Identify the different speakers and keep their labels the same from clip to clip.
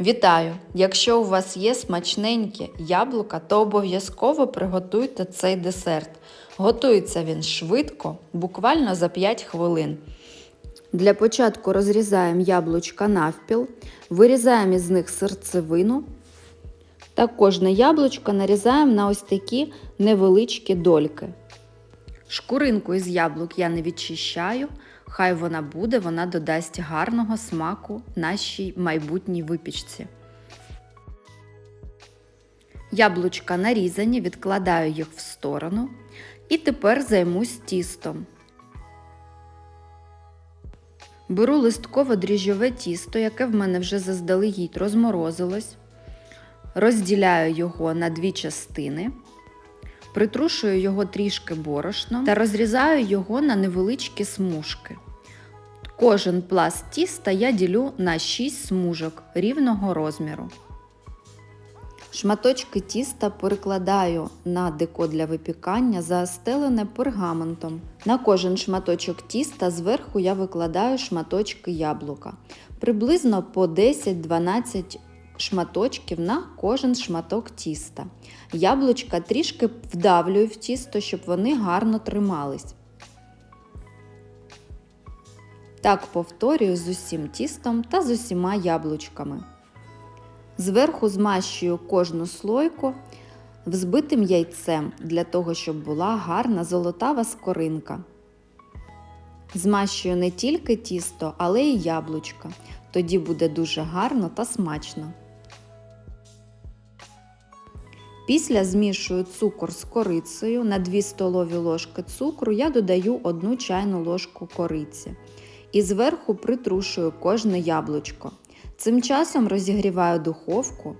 Speaker 1: Вітаю! Якщо у вас є смачненькі яблука, то обов'язково приготуйте цей десерт. Готується він швидко, буквально за 5 хвилин. Для початку розрізаємо яблучка навпіл, вирізаємо із них серцевину та кожне яблучко нарізаємо на ось такі невеличкі дольки. Шкуринку із яблук я не відчищаю, хай вона буде, вона додасть гарного смаку нашій майбутній випічці. Яблучка нарізані, відкладаю їх в сторону. І тепер займусь тістом. Беру листково дріжджове тісто, яке в мене вже заздалегідь розморозилось. Розділяю його на дві частини. Притрушую його трішки борошном та розрізаю його на невеличкі смужки. Кожен пласт тіста я ділю на 6 смужок рівного розміру. Шматочки тіста перекладаю на деко для випікання, застелене пергаментом. На кожен шматочок тіста зверху я викладаю шматочки яблука. Приблизно по 10-12 шматочків на кожен шматок тіста. Яблучка трішки вдавлюю в тісто, щоб вони гарно тримались. Так повторюю з усім тістом та з усіма яблучками. Зверху змащую кожну слойку взбитим яйцем для того, щоб була гарна золотава скоринка. Змащую не тільки тісто, але й яблучка. Тоді буде дуже гарно та смачно. Після змішую цукор з корицею. На 2 столові ложки цукру я додаю 1 чайну ложку кориці. І зверху притрушую кожне яблучко. Цим часом розігріваю духовку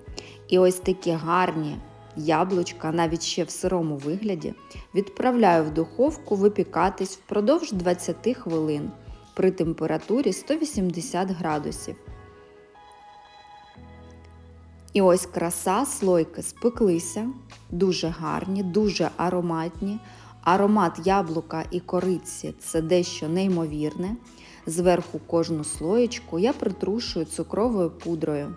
Speaker 1: і ось такі гарні яблучка, навіть ще в сирому вигляді, відправляю в духовку випікатись впродовж 20 хвилин при температурі 180 градусів. І ось краса, слойки спеклися, дуже гарні, дуже ароматні. Аромат яблука і кориці це дещо неймовірне. Зверху кожну слоєчку я притрушую цукровою пудрою.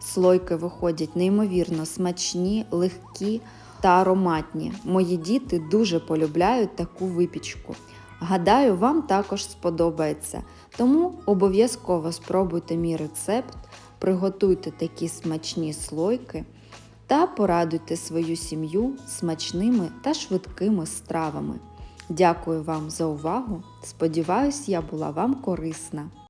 Speaker 1: Слойки виходять неймовірно смачні, легкі та ароматні. Мої діти дуже полюбляють таку випічку. Гадаю, вам також сподобається. Тому обов'язково спробуйте мій рецепт, приготуйте такі смачні слойки та порадуйте свою сім'ю смачними та швидкими стравами. Дякую вам за увагу! Сподіваюсь, я була вам корисна.